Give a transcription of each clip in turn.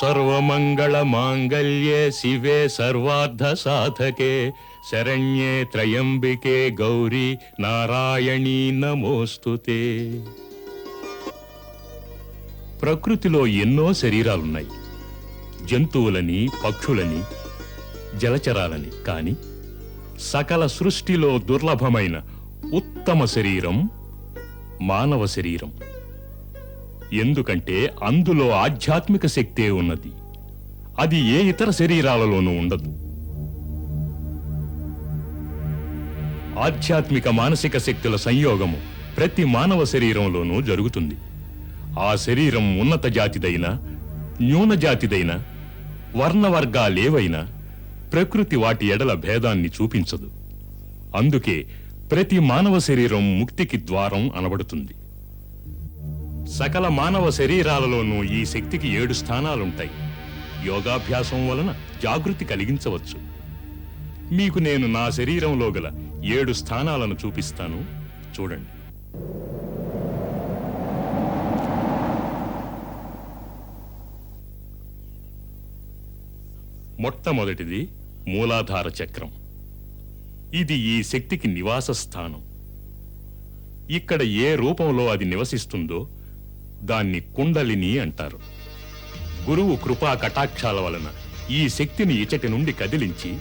సర్వమంగళ మాంగళ్యే శివే సర్వార్ధ సాధకే శరణ్యే త్రయంబికే గౌరీ నారాయణీ నమోస్తుతే ప్రకృతిలో ఎన్నో శరీరాలున్నాయి. జంతువులని పక్షులని జలచరాలని కాని సకల సృష్టిలో దుర్లభమైన ఉత్తమ శరీరం మానవ శరీరం. ఎందుకంటే అందులో ఆధ్యాత్మిక శక్తే ఉన్నది. అది ఏ ఇతర శరీరాలలోనూ ఉండదు. ఆధ్యాత్మిక మానసిక శక్తుల సంయోగము ప్రతి మానవ శరీరంలోనూ జరుగుతుంది. ఆ శరీరం ఉన్నత జాతిదైనా న్యూన జాతిదైనా వర్ణవర్గాలేవైనా ప్రకృతి వాటి ఎడల భేదాన్ని చూపించదు. అందుకే ప్రతి మానవ శరీరం ముక్తికి ద్వారం అనబడుతుంది. సకల మానవ శరీరాలలోనూ ఈ శక్తికి ఏడు స్థానాలుంటాయి. యోగాభ్యాసం వలన జాగృతి కలిగించవచ్చు. మీకు నేను నా శరీరంలో గల ఏడు స్థానాలను చూపిస్తాను. చూడండి. మొట్టమొదటిది మూలాధార చక్రం. ఇది ఈ శక్తికి నివాస స్థానం ఇక్కడ ఏ రూపంలో అది నివసిస్తుందో దాన్ని కుండలిని అంటారు. గురువు కృపా కటాక్షాల వలన ఈ శక్తిని ఇచటి నుండి కదిలించి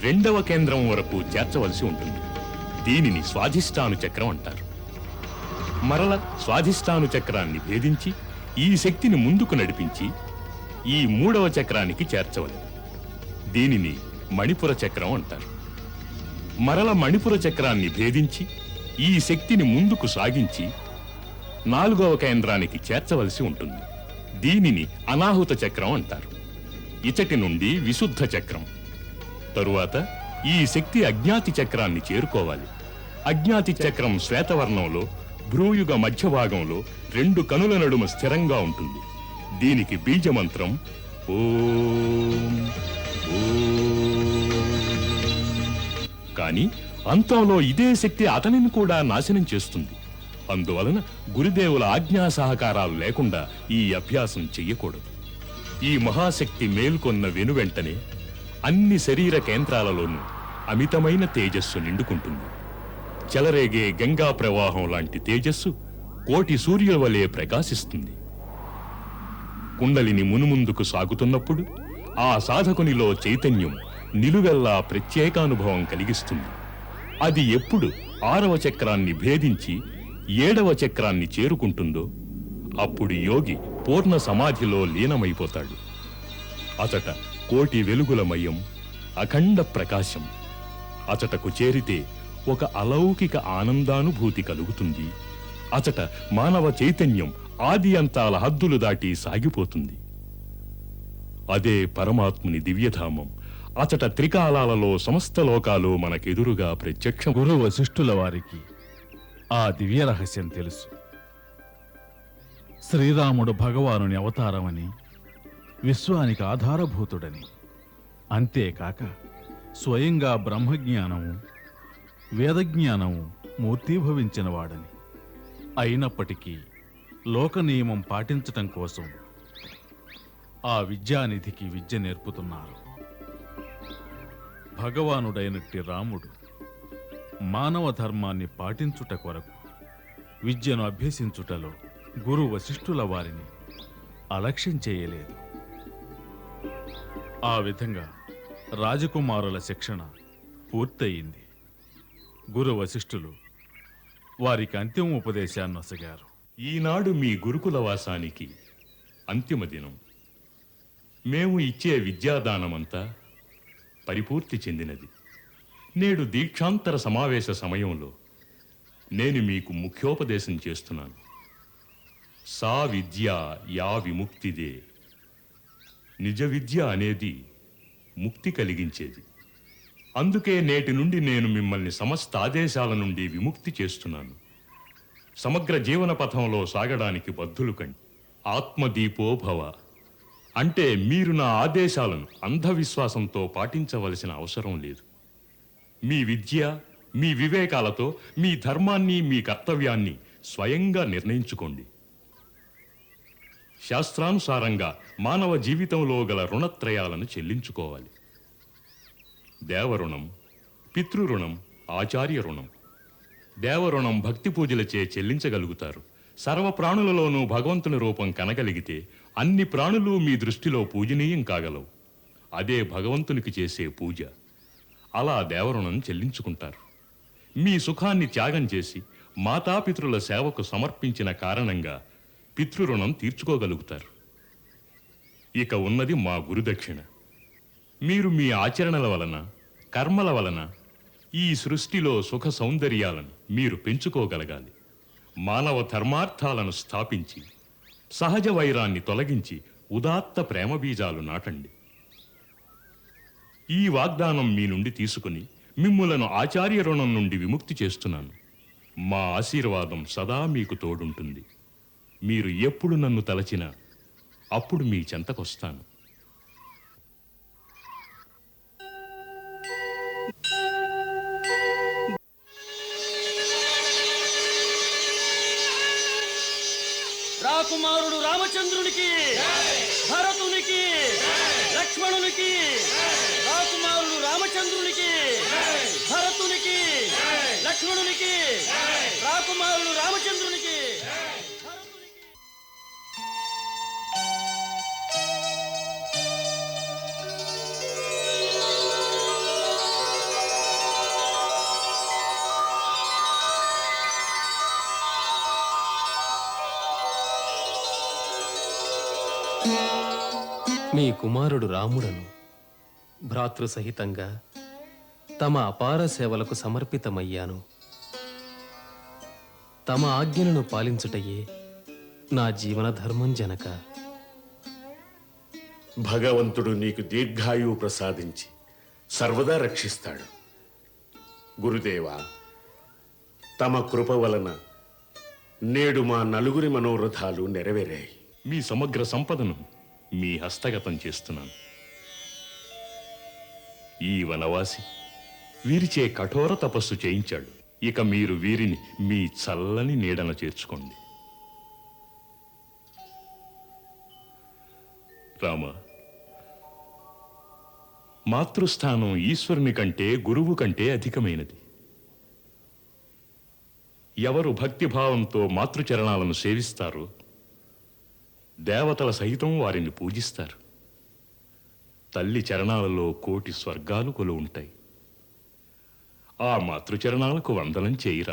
రెండవ కేంద్రం వరకు చేర్చవలసి ఉంటుంది. దీనిని స్వాధిష్టాను చక్రం అంటారు. మరల స్వాధిష్టాను చక్రాన్ని భేదించి ఈ శక్తిని ముందుకు నడిపించి ఈ మూడవ చక్రానికి చేర్చవలెను. దీనిని మణిపుర చక్రం అంటారు. మరల మణిపుర చక్రాన్ని భేదించి ఈ శక్తిని ముందుకు సాగించి నాలుగవ కేంద్రానికి చేర్చవలసి ఉంటుంది. దీనిని అనాహుత చక్రం అంటారు. ఇచటి నుండి విశుద్ధ చక్రం. తరువాత ఈ శక్తి అజ్ఞాతి చక్రాన్ని చేరుకోవాలి. అజ్ఞాతి చక్రం శ్వేతవర్ణంలో భ్రూయుగ మధ్య భాగంలో రెండు కనుల నడుమ స్థిరంగా ఉంటుంది. దీనికి బీజమంత్రం ఓం ఓం. కానీ అంతంలో ఇదే శక్తి అతనిని కూడా నాశనం చేస్తుంది. అందువలన గురుదేవుల ఆజ్ఞా సహకారాలు లేకుండా ఈ అభ్యాసం చెయ్యకూడదు. ఈ మహాశక్తి మేల్కొన్న వెనువెంటనే అన్ని శరీర కేంద్రాలలోనూ అమితమైన తేజస్సు నిండుకుంటుంది. చెలరేగే గంగా ప్రవాహం లాంటి తేజస్సు కోటి సూర్యుల వలె ప్రకాశిస్తుంది. కుండలిని మునుముందుకు సాగుతున్నప్పుడు ఆ సాధకునిలో చైతన్యం నిలువెల్లా ప్రత్యేకానుభవం కలిగిస్తుంది. అది ఎప్పుడు ఆరవ చక్రాన్ని భేదించి ఏడవ చక్రాన్ని చేరుకుంటుందో అప్పుడు యోగి పూర్ణ సమాధిలో లీనమైపోతాడు. అచట కోటి వెలుగులమయం అఖండ ప్రకాశం. అచటకు చేరితే ఒక అలౌకిక ఆనందానుభూతి కలుగుతుంది. అచట మానవ చైతన్యం ఆది అంతాల హద్దులు దాటి సాగిపోతుంది. అదే పరమాత్ముని దివ్యధామం. అచట త్రికాలాలలో సమస్త లోకాలు మనకెదురుగా ప్రత్యక్ష. గురు వశిష్ఠుల వారికి ఆ దివ్య రహస్యం తెలుసు. శ్రీరాముడు భగవానుని అవతారమని విశ్వానికి ఆధారభూతుడని. అంతేకాక స్వయంగా బ్రహ్మజ్ఞానము వేదజ్ఞానము మూర్తీభవించినవాడని. అయినప్పటికీ లోక నియమం పాటించటం కోసం ఆ విద్యానిధికి విద్య నేర్పుతున్నారు. భగవానుడైనట్టి రాముడు మానవ ధర్మాన్ని పాటించుట కొరకు విద్యను అభ్యసించుటలో గురు వశిష్ఠుల వారిని అలక్ష్యం చేయలేదు. ఆ విధంగా రాజకుమారుల శిక్షణ పూర్తయింది. గురు వశిష్ఠులు వారికి అంతిమ ఉపదేశాన్ని నొసగారు ఈనాడు మీ గురుకుల వాసానికి అంతిమ దినం. మేము ఇచ్చే విద్యాదానమంతా పరిపూర్తి చెందినది. నేడు దీక్షాంతర సమావేశ సమయంలో నేను మీకు ముఖ్యోపదేశం చేస్తున్నాను. సా విద్య యా విముక్తిదే. నిజ విద్య అనేది ముక్తి కలిగించేది. అందుకే నేటి నుండి నేను మిమ్మల్ని సమస్త ఆదేశాల నుండి విముక్తి చేస్తున్నాను. సమగ్ర జీవన పథంలో సాగడానికి బద్ధులు కండి. ఆత్మదీపోభవ. అంటే మీరు నా ఆదేశాలను అంధవిశ్వాసంతో పాటించవలసిన అవసరం లేదు. మీ విద్య మీ వివేకాలతో మీ ధర్మాన్ని మీ కర్తవ్యాన్ని స్వయంగా నిర్ణయించుకోండి. శాస్త్రానుసారంగా మానవ జీవితంలో గల రుణత్రయాలను చెల్లించుకోవాలి. దేవరుణం పితృరుణం ఆచార్య రుణం. దేవరుణం భక్తి పూజలచే చెల్లించగలుగుతారు. సర్వ ప్రాణులలోనూ భగవంతుని రూపం కనగలిగితే అన్ని ప్రాణులు మీ దృష్టిలో పూజనీయం కాగలవు. అదే భగవంతునికి చేసే పూజ. అలా దేవరుణం చెల్లించుకుంటారు. మీ సుఖాన్ని త్యాగం చేసి మాతాపితృల సేవకు సమర్పించిన కారణంగా పితృరుణం తీర్చుకోగలుగుతారు. ఇక ఉన్నది మా గురుదక్షిణ. మీరు మీ ఆచరణల వలన కర్మల వలన ఈ సృష్టిలో సుఖ సౌందర్యాలను మీరు పెంచుకోగలగాలి. మానవ ధర్మార్థాలను స్థాపించి సహజ వైరాన్ని తొలగించి ఉదాత్త ప్రేమ బీజాలు నాటండి. ఈ వాగ్దానం మీ నుండి తీసుకుని మిమ్ములను ఆచార్య రుణం నుండి విముక్తి చేస్తున్నాను. మా ఆశీర్వాదం సదా మీకు తోడుంటుంది. మీరు ఎప్పుడు నన్ను తలచినా అప్పుడు మీ చెంతకొస్తాను. రాకుమారుడు రామచంద్రునికి భరతునికి లక్ష్మణునికి రామచంద్రునికి భరతునికి లక్ష్మణునికి రాకుమారుడు రామచంద్రునికి. మీ కుమారుడు రాముడను భ్రాతృసహితంగా తమ అపార సేవలకు సమర్పితమయ్యాను. తమ ఆజ్ఞలను పాలించుటయే నా జీవన ధర్మం జనక. భగవంతుడు నీకు దీర్ఘాయువు ప్రసాదించి సర్వదా రక్షిస్తాడు. గురుదేవా తమ కృప వలన నేడు మా నలుగురి మనోరథాలు నెరవేరాయి. మీ సమగ్ర సంపదను మీ హస్తగతం చేస్తున్నాను. ఈ వనవాసి వీరిచే కఠోర తపస్సు చేయించాడు. ఇక మీరు వీరిని మీ చల్లని నీడన చేర్చుకోండి. రామ మాతృస్థానం ఈశ్వరుని కంటే గురువు కంటే అధికమైనది. ఎవరు భక్తిభావంతో మాతృచరణాలను సేవిస్తారో దేవతల సహితం వారిని పూజిస్తారు. తల్లి చరణాలలో కోటి స్వర్గాలు కొలు ఉంటాయి. ఆ మాతృచరణాలకు వందనం చేయి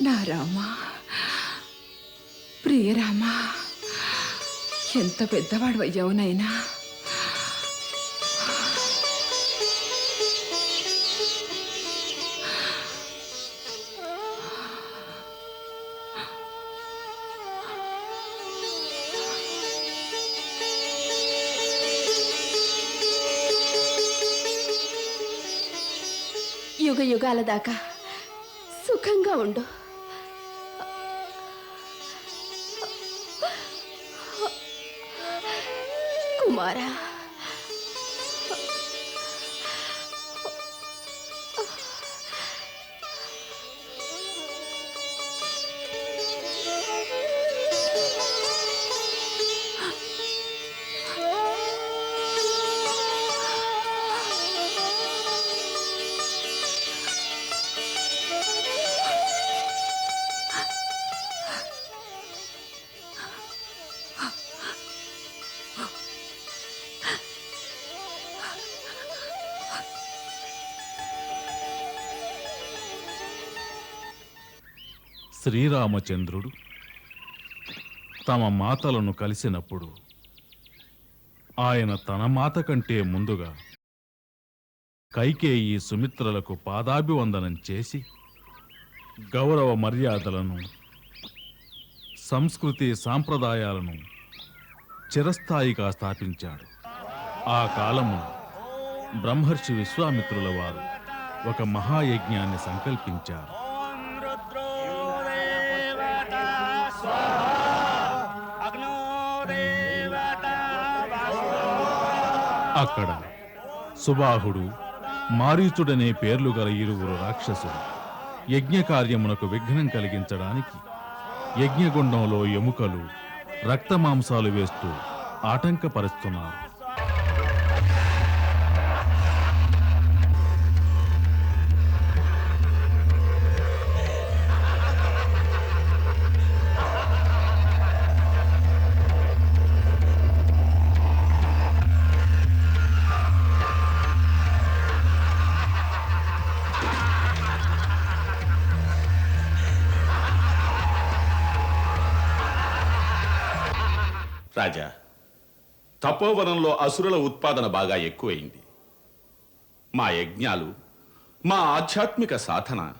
నా రామా. ప్రియరామా ఎంత పెద్దవాడు అయ్యావు నైనా యుగ యుగాల దాకా సుఖంగా ఉండు. കുമാരാ శ్రీరామచంద్రుడు తమ మాతలను కలిసినప్పుడు ఆయన తన మాత కంటే ముందుగా కైకేయి సుమిత్రలకు పాదాభివందనం చేసి గౌరవ మర్యాదలను సంస్కృతి సాంప్రదాయాలను చిరస్థాయిగా స్థాపించాడు. ఆ కాలమున బ్రహ్మర్షి విశ్వామిత్రుల వారు ఒక మహాయజ్ఞాన్ని సంకల్పించారు. అక్కడ సుబాహుడు మారీచుడనే పేర్లు గల ఇరువురు రాక్షసులు యజ్ఞకార్యమునకు విఘ్నం కలిగించడానికి యజ్ఞగుండంలో ఎముకలు రక్తమాంసాలు వేస్తూ ఆటంకపరుస్తున్నారు. రాజా తపోవనంలో అసురుల ఉత్పాదన బాగా ఎక్కువైంది. మా యజ్ఞాలు మా ఆధ్యాత్మిక సాధన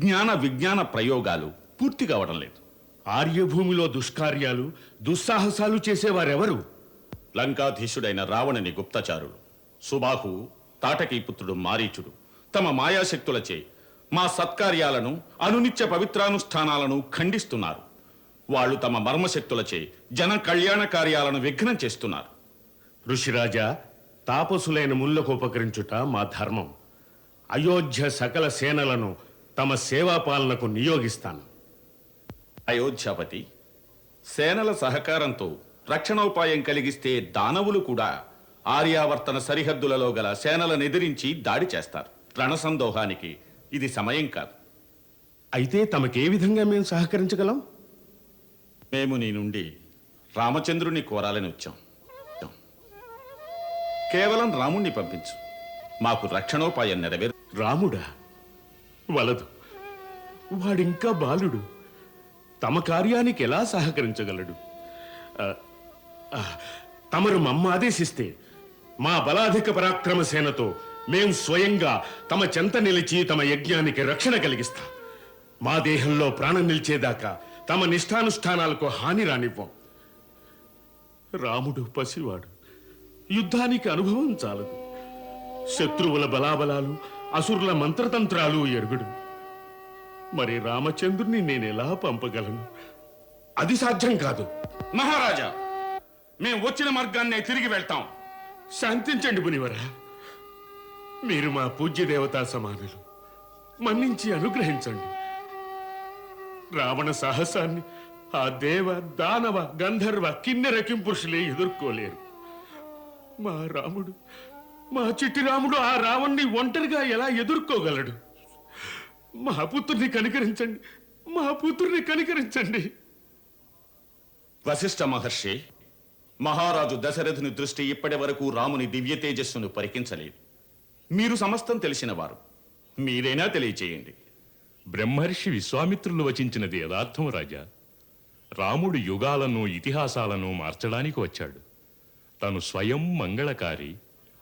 జ్ఞాన విజ్ఞాన ప్రయోగాలు పూర్తి కావడం లేదు. ఆర్యభూమిలో దుష్కార్యాలు దుస్సాహసాలు చేసేవారెవరు? లంకాధీశుడైన రావణుని గుప్తచారులు సుబాహు తాటకీ పుత్రుడు మారీచుడు తమ మాయాశక్తులచే మా సత్కార్యాలను అనునిత్య పవిత్రానుష్ఠానాలను ఖండిస్తున్నారు. వాళ్ళు తమ మర్మశక్తులచే జన కళ్యాణ కార్యాలను విఘ్నం చేస్తున్నారు. ఋషిరాజా తాపసులైన ముళ్ళకు ఉపకరించుట మా ధర్మం. అయోధ్య సకల సేనలను తమ సేవాపాలనకు నియోగిస్తాను. అయోధ్యాపతి సేనల సహకారంతో రక్షణోపాయం కలిగిస్తే దానవులు కూడా ఆర్యావర్తన సరిహద్దులలో గల సేనలను ఎదిరించి దాడి చేస్తారు. రణసందోహానికి ఇది సమయం కాదు. అయితే తమకే విధంగా మేము సహకరించగలం? మేము నీ నుండి రామచంద్రుని కోరాలని వచ్చాం. కేవలం రాముణ్ణి పంపించు. మాకు రక్షణోపాయం నెరవేరు. రాముడా వలదు. వాడింకా బాలుడు. తమ కార్యానికి ఎలా సహకరించగలడు? ఆ, తమరు మమ్మ ఆదేశిస్తే మా బలాధిక పరాక్రమ సేనతో మేం స్వయంగా తమ చెంత నిలిచి తమ యజ్ఞానికి రక్షణ కలిగిస్తాం. మా దేహంలో ప్రాణం నిలిచేదాకా తమ నిష్ఠానుష్ఠానాలకు హాని రానివ్వం. రాముడు పసివాడు. యుద్ధానికి అనుభవం చాలదు. శత్రువుల బలాబలాలు అసురుల మంత్రతంత్రాలు ఎరుగుడు. మరి రామచంద్రుని నేనెలా పంపగలను? అది సాధ్యం కాదు. మహారాజా మేము వచ్చిన మార్గాన్నే తిరిగి వెళ్తాం. శాంతించండి మునివరా. మీరు మా పూజ్య దేవతా సమానులు. మన్నించి అనుగ్రహించండి. రావణ సాహసాన్ని ఆ దేవ దానవ గంధర్వ కిన్నెరకిం పురుషులే ఎదుర్కోలేరు. మా రాముడు మా చిట్టి రాముడు ఆ రావణ్ణి ఒంటరిగా ఎలా ఎదుర్కోగలడు? మా పుత్రుని కనికరించండి మా పుత్రుని కనికరించండి. వశిష్ఠ మహర్షి మహారాజు దశరథుని దృష్టి ఇప్పటి వరకు రాముని దివ్య తేజస్సును పరికించలేదు. మీరు సమస్తం తెలిసిన వారు. మీరైనా తెలియచేయండి. బ్రహ్మర్షి విశ్వామిత్రులు వచించినది యథార్థం రాజా. రాముడు యుగాలను ఇతిహాసాలను మార్చడానికి వచ్చాడు. తను స్వయం మంగళకారి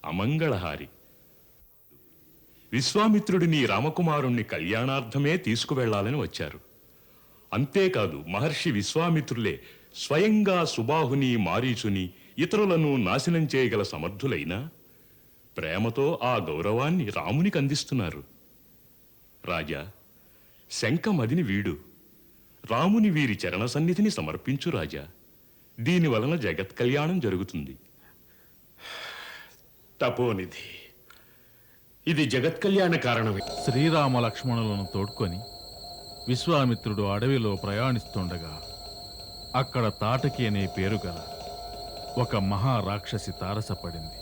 అమంగళహారి. విశ్వామిత్రుడిని రామకుమారుణ్ణి కళ్యాణార్థమే తీసుకువెళ్ళాలని వచ్చారు. అంతేకాదు మహర్షి విశ్వామిత్రులే స్వయంగా సుబాహుని మారీచుని ఇతరులను నాశనం చేయగల సమర్థులైనా ప్రేమతో ఆ గౌరవాన్ని రామునికి అందిస్తున్నారు. రాజా శంఖమదిని వీడు. రాముని వీరి చరణ సన్నిధిని సమర్పించు రాజా. దీని వలన జగత్ కళ్యాణం జరుగుతుంది. తపోనిధి. ఇది జగత్ కళ్యాణ కారణమే. శ్రీరామ లక్ష్మణులను తోడ్కొని విశ్వామిత్రుడు అడవిలో ప్రయాణిస్తుండగా అక్కడ తాటకి అనే పేరు గల ఒక మహారాక్షసి తారసపడింది.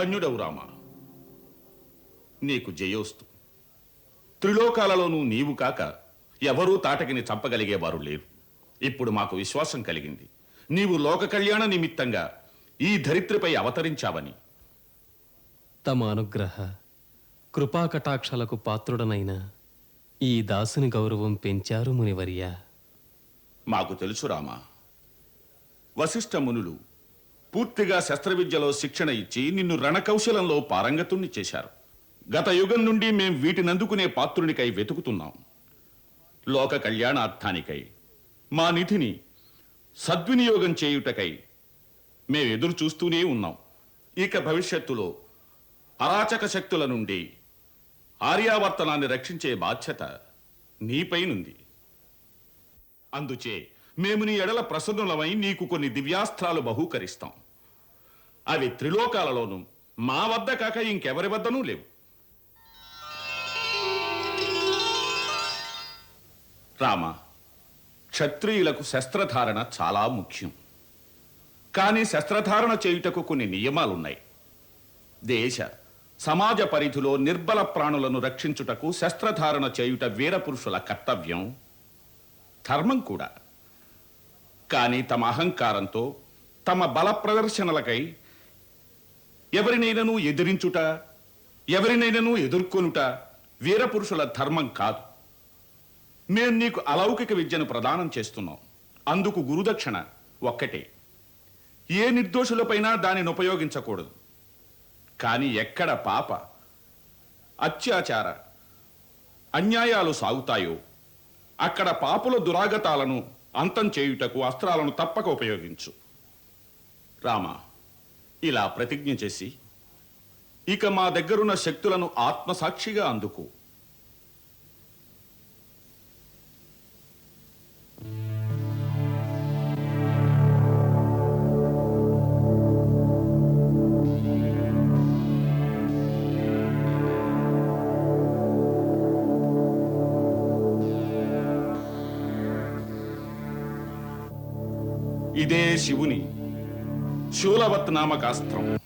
ధన్యుడవు రామా. నీకు జయోస్తు. త్రిలోకాలలోనూ నీవు కాక ఎవరూ తాటకిని చంపగలిగేవారు లేరు. ఇప్పుడు మాకు విశ్వాసం కలిగింది. నీవు లోక కళ్యాణ నిమిత్తంగా ఈ ధరిత్రిపై అవతరించావని. తమ అనుగ్రహ కృపాకటాక్షలకు పాత్రుడనైన ఈ దాసుని గౌరవం పెంచారు మునివర్య. మాకు తెలుసు రామా. వశిష్ఠ మునులు పూర్తిగా శస్త్రవిద్యలో శిక్షణ ఇచ్చి నిన్ను రణకౌశలంలో పారంగతుణ్ణి చేశారు. గత యుగం నుండి మేం వీటినందుకునే పాత్రునికై వెతుకుతున్నాం. లోక కళ్యాణార్థానికై మా నిధిని సద్వినియోగం చేయుటకై మేము ఎదురు చూస్తూనే ఉన్నాం. ఇక భవిష్యత్తులో అరాచక శక్తుల నుండి ఆర్యావర్తనాన్ని రక్షించే బాధ్యత నీపైనుంది అందుచే మేము నీ ఎడల ప్రసన్నులమై నీకు కొన్ని దివ్యాస్త్రాలు బహూకరిస్తాం. అవి త్రిలోకాలలోనూ మా వద్ద కాక ఇంకెవరి వద్దనూ లేవు. రామ క్షత్రియులకు శస్త్రధారణ చాలా ముఖ్యం. కానీ శస్త్రధారణ చేయుటకు కొన్ని నియమాలున్నాయి. దేశ సమాజ పరిధిలో నిర్బల ప్రాణులను రక్షించుటకు శస్త్రధారణ చేయుట వీరపురుషుల కర్తవ్యం. ధర్మం కూడా. కానీ తమ అహంకారంతో తమ బల ప్రదర్శనలకై ఎవరినైనాను ఎదిరించుట ఎవరినైనాను ఎదుర్కొనుట వీరపురుషుల ధర్మం కాదు. మేము నీకు అలౌకిక విద్యను ప్రదానం చేస్తున్నాం. అందుకు గురుదక్షిణ ఒక్కటే. ఏ నిర్దోషులపైన దానిని ఉపయోగించకూడదు. కానీ ఎక్కడ పాప అత్యాచార అన్యాయాలు సాగుతాయో అక్కడ పాపుల దురాగతాలను అంతం చేయుటకు అస్త్రాలను తప్పక ఉపయోగించు. రామ ఇలా ప్రతిజ్ఞ చేసి ఇక మా దగ్గరున్న శక్తులను ఆత్మసాక్షిగా అందుకు. ఇదే శివుని శూలవత్ నామకాస్త్రం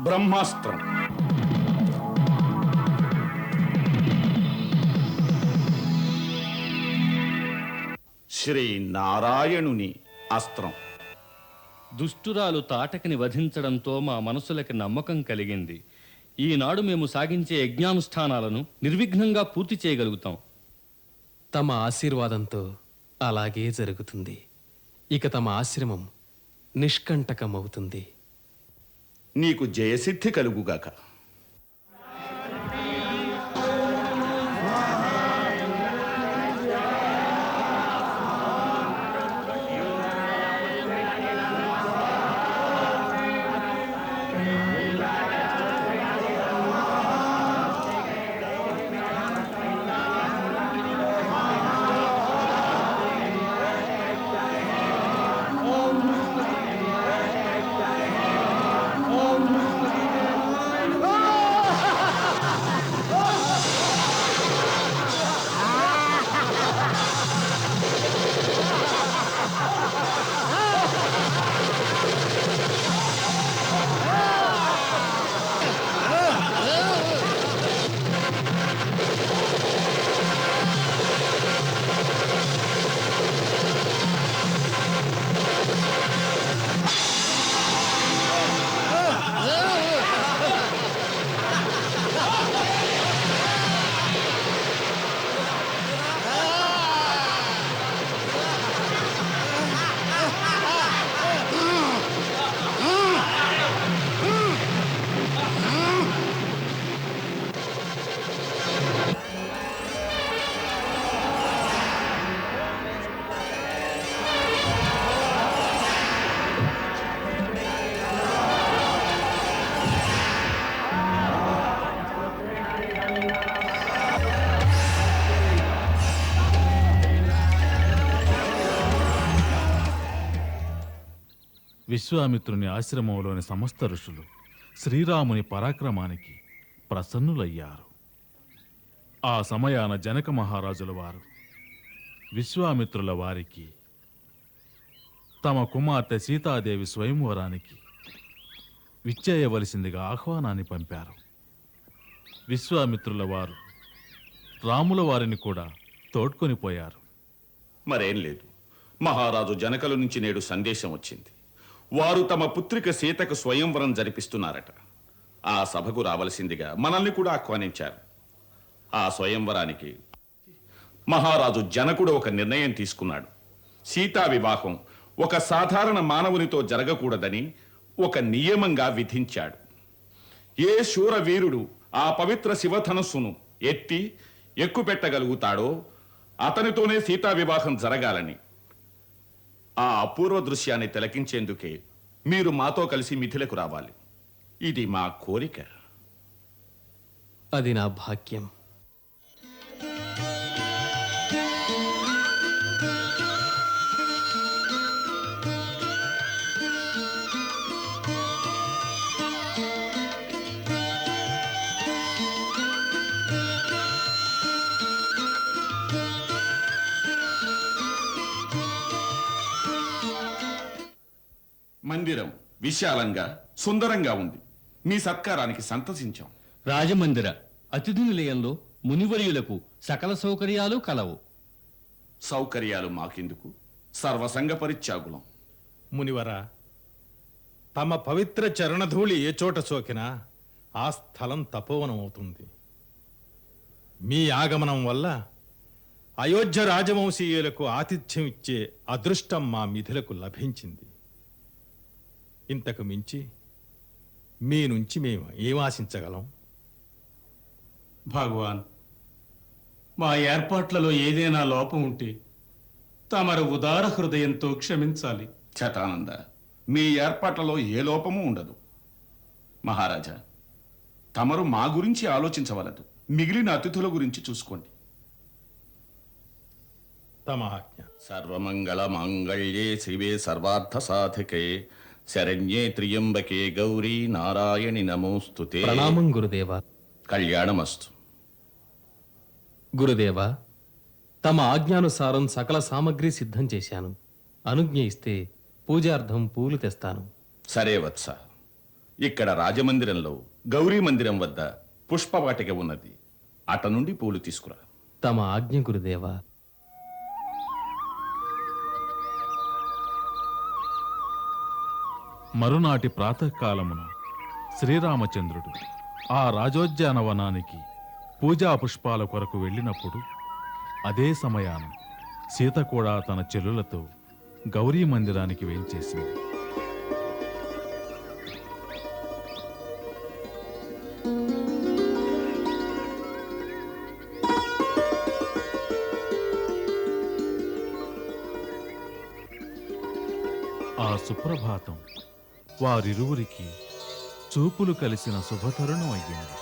బ్రహ్మాస్త్రం. శ్రీ నారాయణుని అస్త్రం. దుష్టురాలు తాటకిని వధించడంతో మా మనసులకి నమ్మకం కలిగింది. ఈనాడు మేము సాగించే యజ్ఞానుష్ఠానాలను నిర్విఘ్నంగా పూర్తి చేయగలుగుతాం. తమ ఆశీర్వాదంతో అలాగే జరుగుతుంది. ఇక తమ ఆశ్రమం నిష్కంటకమవుతుంది. నీకు జయసిద్ధి కలుగుగాక. విశ్వామిత్రుని ఆశ్రమంలోని సమస్త ఋషులు శ్రీరాముని పరాక్రమానికి ప్రసన్నులయ్యారు. ఆ సమయాన జనక మహారాజుల వారు విశ్వామిత్రుల వారికి తమ కుమార్తె సీతాదేవి స్వయంవరానికి విచ్చేయవలసిందిగా ఆహ్వానాన్ని పంపారు. విశ్వామిత్రుల వారు రాముల వారిని కూడా తోడ్కొని పోయారు. మరేం లేదు. మహారాజు జనకల నుంచి నేడు సందేశం వచ్చింది. వారు తమ పుత్రిక సీతకు స్వయంవరం జరిపిస్తున్నారట. ఆ సభకు రావలసిందిగా మనల్ని కూడా ఆహ్వానించారు. ఆ స్వయంవరానికి మహారాజు జనకుడు ఒక నిర్ణయం తీసుకున్నాడు. సీతా వివాహం ఒక సాధారణ మానవునితో జరగకూడదని ఒక నియమంగా విధించాడు. ఏ శూరవీరుడు ఆ పవిత్ర శివధనస్సును ఎత్తి ఎక్కుపెట్టగలుగుతాడో అతనితోనే సీతా వివాహం జరగాలని ఆ అపూర్వ దృశ్యాన్ని తిలకించేందుకే మీరు మాతో కలిసి మిథిలకు రావాలి. ఇది మా కోరిక. అది నా భాగ్యం. మందిరం విశాలంగా సుందరంగా ఉంది. మీ సత్కారానికి సంతసించాం. రాజమందిర అతిథి నిలయంలో మునివర్యులకు సకల సౌకర్యాలు కలవు. సౌకర్యాలు మాకెందుకు? సర్వసంగ పరిత్యాగులం. మునివర తమ పవిత్ర చరణధూళి ఏ చోట సోకినా ఆ స్థలం తపోవనం అవుతుంది మీ ఆగమనం వల్ల అయోధ్య రాజవంశీయులకు ఆతిథ్యం ఇచ్చే అదృష్టం మా మిథులకు లభించింది. ఇంతకు మించి మీ నుంచి మేము ఏం ఆశించగలం? భగవాన్ మా ఏర్పాట్లలో ఏదైనా లోపం ఉంటే తమరు ఉదార హృదయంతో క్షమించాలి. శతానంద మీ ఏర్పాట్లలో ఏ లోపము ఉండదు. మహారాజా తమరు మా గురించి ఆలోచించవలదు. మిగిలిన అతిథుల గురించి చూసుకోండి. తమ ఆజ్ఞ. సర్వమంగళ మాంగళ్యే శివే సర్వార్థ సాధికే. శరణ్యే త్రియంబకే గౌరీ నారాయణి నమోస్తుతే ప్రణామం గురుదేవ. కళ్యాణమస్తు. గురుదేవ తమ ఆజ్ఞానుసారం సకల సామగ్రి సిద్ధం చేశాను. అనుజ్ఞ ఇస్తే పూజార్థం పూలు తెస్తాను. సరే వత్స. ఇక్కడ రాజమందిరంలో గౌరీ మందిరం వద్ద పుష్పవాటిక ఉన్నది. అట నుండి పూలు తీసుకురా. తమ ఆజ్ఞ గురుదేవ మరునాటి ప్రాతకాలమున శ్రీరామచంద్రుడు ఆ రాజోద్యానవనానికి పూజా పుష్పాల కొరకు వెళ్ళినప్పుడు అదే సమయాన సీత కూడా తన చెల్లులతో గౌరీ మందిరానికి వేంచేసింది. వారిరువురికి చూపులు కలిసిన శుభతరుణం అయ్యింది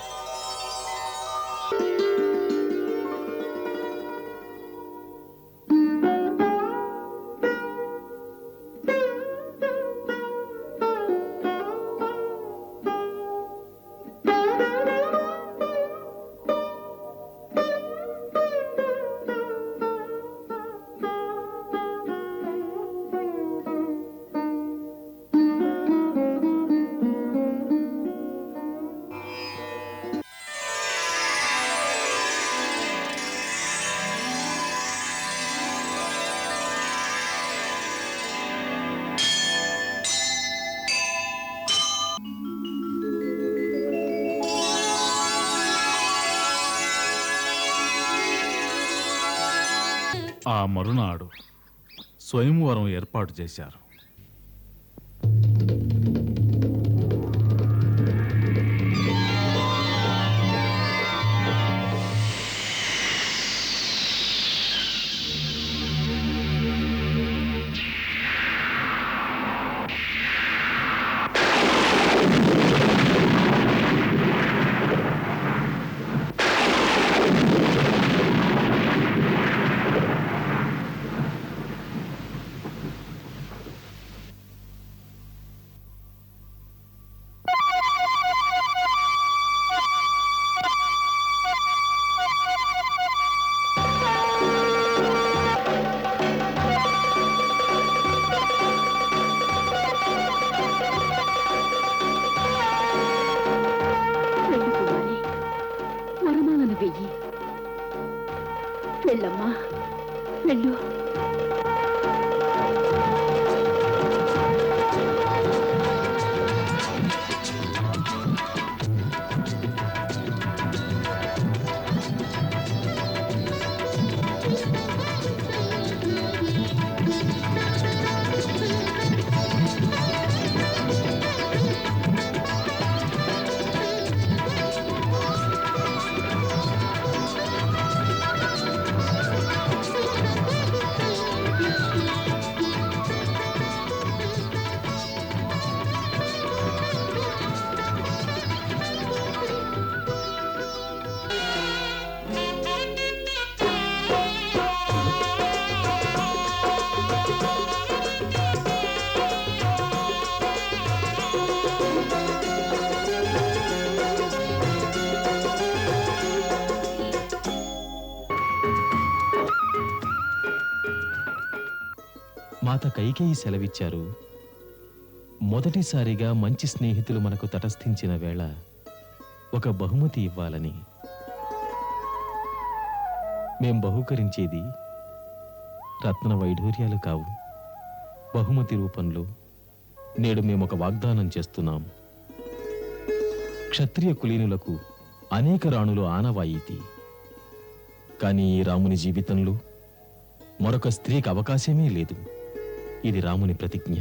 స్వయంవరం ఏర్పాటు చేశారు. వెళ్ళమ్మా వెళ్ళు. కైకేయి సెలవిచ్చారు. మొదటిసారిగా మంచి స్నేహితులు మనకు తటస్థించిన వేళ ఒక బహుమతి ఇవ్వాలని. మేం బహూకరించేది రత్న వైఢూర్యాలు కావు. బహుమతి రూపంలో నేడు మేము ఒక వాగ్దానం చేస్తున్నాం. క్షత్రియ కులీనులకు అనేక రాణులు ఆనవాయితీ. కానీ రాముని జీవితంలో మరొక స్త్రీకి అవకాశమే లేదు. ఇది రాముని ప్రతిజ్ఞ.